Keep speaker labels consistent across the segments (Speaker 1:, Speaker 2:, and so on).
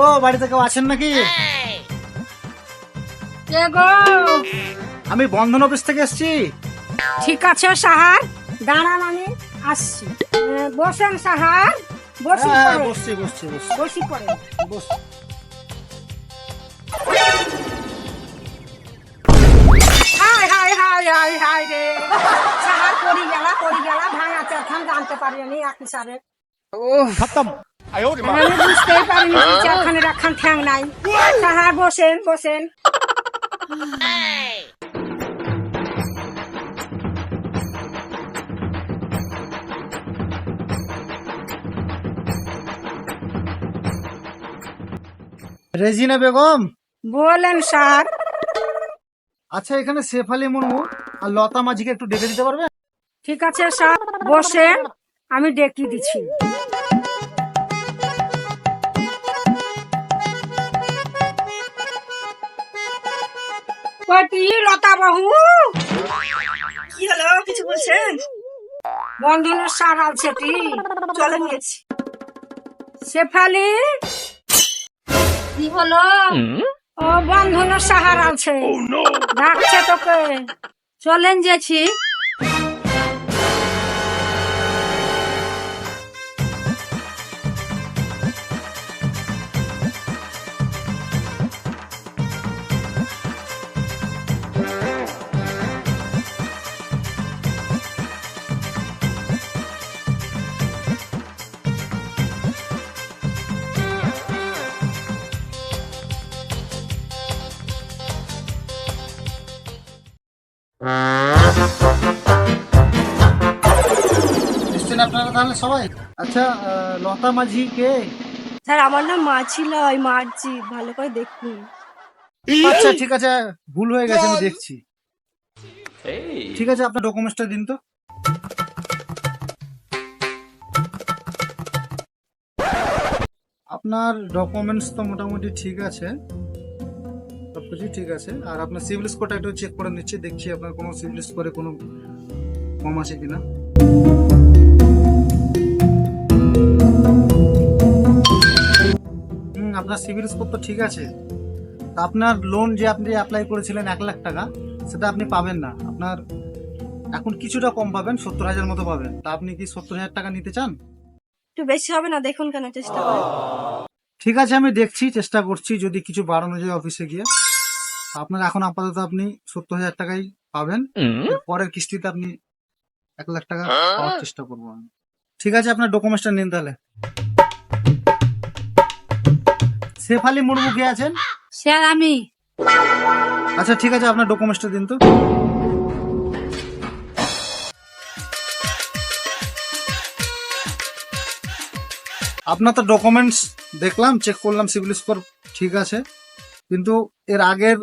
Speaker 1: গো বাড়িতে কেউ আছেন নাকি?
Speaker 2: কে গো?
Speaker 1: আমি বন্ধন অফিস থেকে এসেছি।
Speaker 2: ঠিক আছে সাহার? দাঁড়ান আমি আসছি। বসেন সাহার। বসি
Speaker 1: হ্যাঁ,
Speaker 2: পড়ে
Speaker 1: বসছি বসছি বসছি।
Speaker 2: বসি পড়ে
Speaker 1: বস।
Speaker 2: হাই হাই হাই হাই হাই রে। সাহার গেলা জানতে পারিনি একই সারে
Speaker 1: খতম।
Speaker 2: আমি বুঝতেই পারিনি কি চারখানের একখান ঠ্যাং নাই। সাহার বসেন বসেন।
Speaker 1: রেজিনা বেগম?
Speaker 2: বলেন স্যার।
Speaker 1: আচ্ছা এখানে শেফ আলী মুর্মু আর লতা মাঝিকে একটু ডেকে দিতে পারবে
Speaker 2: ঠিক আছে স্যার। বসেন আমি ডেকে দিচ্ছি। কটি লতা বাহু। কি হলো? কিছু বলছেন? বন্ধনের সার আছে কি চলে নিয়েছি শেফালি? কি হলো? ও বন্ধনের সাহার আছে ডাকছে তোকে। চলেন যেছি
Speaker 1: এসছেন আপনারা তাহলে সবাই? আচ্ছা আহ, লতা মাঝি কে?
Speaker 2: স্যার আমার নাম মা ছিল ওই মারছি ভালো করে দেখুন।
Speaker 1: আচ্ছা ঠিক আছে ভুল হয়ে গেছে আমি দেখছি। ঠিক আছে আপনার ডকুমেন্টসটা দিন তো। আপনার ডকুমেন্টস তো মোটামুটি ঠিক আছে। সবকিছু ঠিক আছে। আর আপনার সিভিল স্কোরটা একটু চেক করে নিচ্ছি দেখছি আপনার কোনো সিভিল স্কোরে কোনো কম আছে কিনা। হুম আপনার সিভিল স্কোর তো ঠিক আছে। তা আপনার লোন যে আপনি অ্যাপ্লাই করেছিলেন এক লাখ টাকা সেটা আপনি পাবেন না। আপনার এখন কিছুটা কম পাবেন সত্তর হাজার মতো পাবেন। তা আপনি কি সত্তর হাজার টাকা নিতে চান?
Speaker 2: একটু বেশি হবে না দেখুন কেন চেষ্টা করে।
Speaker 1: ঠিক আছে আমি দেখছি চেষ্টা করছি যদি কিছু বাড়ানো যায় অফিসে গিয়ে। আপনার এখন আপাতত আপনি সত্তর হাজার টাকাই পাবেন। পরের কিস্তিতে আপনি এক লাখ টাকা পাওয়ার চেষ্টা করব আমি। ঠিক আছে আপনার ডকুমেন্টসটা নিন তাহলে। শেফ আলী মুর্মু কে আছেন?
Speaker 2: স্যার আমি।
Speaker 1: আচ্ছা ঠিক আছে আপনার ডকুমেন্টসটা দিন তো। আপনার তো ডকুমেন্টস দেখলাম চেক করলাম সিভিল স্কোর ঠিক আছে। কিন্তু এর আগের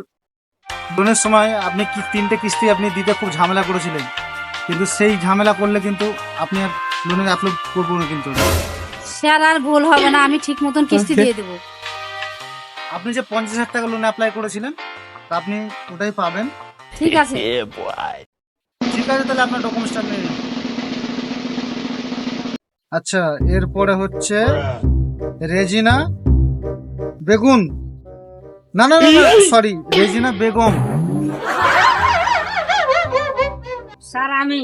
Speaker 1: লোনের সময় আপনি কি তিনটে কিস্তি আপনি দিতে খুব ঝামেলা করেছিলেন? কিন্তু সেই ঝামেলা করলে কিন্তু আপনি আর লোনের অ্যাপ্লাই করব না কিন্তু।
Speaker 2: স্যার আর ভুল হবে না আমি ঠিক মতন কিস্তি দিয়ে দেবো।
Speaker 1: আপনি যে পঞ্চাশ হাজার টাকা লোন অ্যাপ্লাই করেছিলেন তা আপনি ওটাই পাবেন।
Speaker 2: ঠিক আছে।
Speaker 1: ঠিক আছে তাহলে আপনার ডকুমেন্টসটা নিয়ে নিন আচ্ছা এরপরে হচ্ছে রেজিনা বেগুন। না না না সরি রেজিনা বেগম।
Speaker 2: স্যার আমি।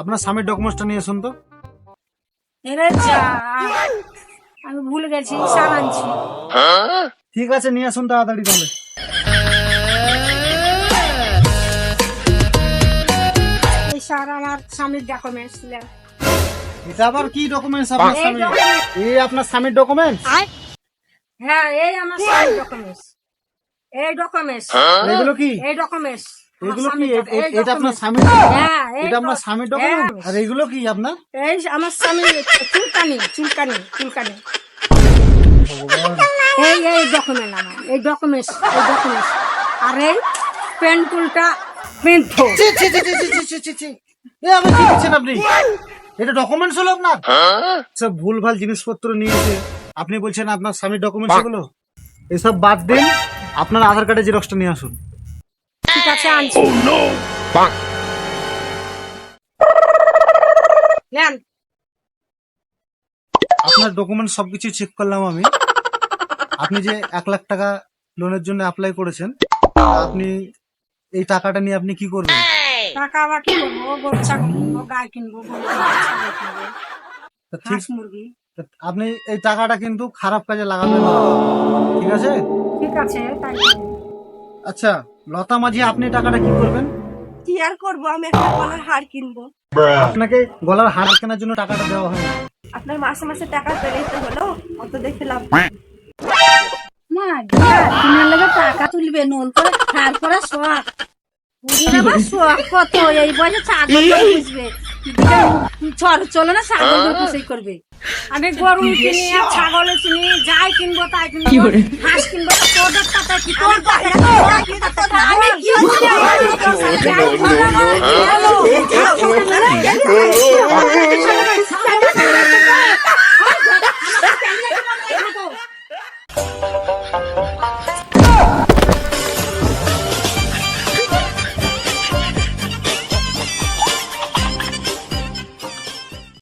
Speaker 1: আপনার স্বামীর ডকুমেন্টসটা নিয়ে আসুন তো।
Speaker 2: আমি ভুল গেছি স্যার আনছি।
Speaker 1: ঠিক আছে নিয়ে আসুন তাড়াতাড়ি তাহলে।
Speaker 2: এই স্যার আমার স্বামীর ডকুমেন্টস
Speaker 1: এটা আবার কি ডকুমেন্টস আপনার
Speaker 2: এই
Speaker 1: এই আপনার স্বামীর ডকুমেন্টস
Speaker 2: হ্যাঁ এই আমার স্বামীর ডকুমেন্টস এই ডকুমেন্টস
Speaker 1: এগুলো কি?
Speaker 2: এই ডকুমেন্টস
Speaker 1: এগুলো কি? হ্যাঁ, এটা আপনার স্বামী
Speaker 2: হ্যাঁ
Speaker 1: এটা আপনার স্বামী ডকুমেন্ট আর এগুলো কি আপনার?
Speaker 2: এই আমার স্বামী চুলকানি চুলকানি চুলকানি। এই এই ডকুমেন্ট আমার এই ডকুমেন্টস এই ডকুমেন্টস আর এই
Speaker 1: পেন্টুলটা পেন্ট চি চি চি চি চি চি চি এ আপনি কি করছেন আপনি? এটা ডকুমেন্টস হলো আপনার? সব ভুলভাল জিনিসপত্র নিয়েছে আপনি বলছেন আপনার স্বামীর ডকুমেন্টস এগুলো? এসব বাদ দিন। আপনার আধার কার্ডের জেরক্সটা নিয়ে আসুন।
Speaker 2: ঠিক আছে আনছি। নেন।
Speaker 1: আপনার ডকুমেন্ট সবকিছু চেক করলাম আমি। আপনি যে এক লাখ টাকা লোনের জন্য অ্যাপ্লাই করেছেন আপনি এই টাকাটা নিয়ে আপনি কি করবেন?
Speaker 2: টাকা আবার কি করব? গরু ছাগল কিনবো গায়ে কিনবো হাঁস মুরগি।
Speaker 1: আপনি এই টাকাটা কিন্তু খারাপ কাজে লাগাবেন ঠিক আছে?
Speaker 2: আছে তাই
Speaker 1: আচ্ছা লতা মাঝি আপনি টাকাটা কি করবেন?
Speaker 3: কি আর করব? আমি একটা গলার হার কিনবো।
Speaker 1: আপনাকে গলার হার কেনার জন্য টাকাটা দেওয়া হয়
Speaker 3: আপনার মাসে মাসে টাকা পেলেই তো হলো অত দেখে লাভ
Speaker 2: মা কিনার লেগে টাকা তুলবে নোল করে হার করে শখ। বুঝির আবার শখ কত? এই বয়সে ছাগল পুষবে চল চলো না ছাগল পুষেই করবে। আমি গরু কিনি আর ছাগল কিনি যাই কিনবো তাই কিনবো। হাঁস কিনবো তোদের টাকা কি তোর টাকা আমি কি
Speaker 3: কি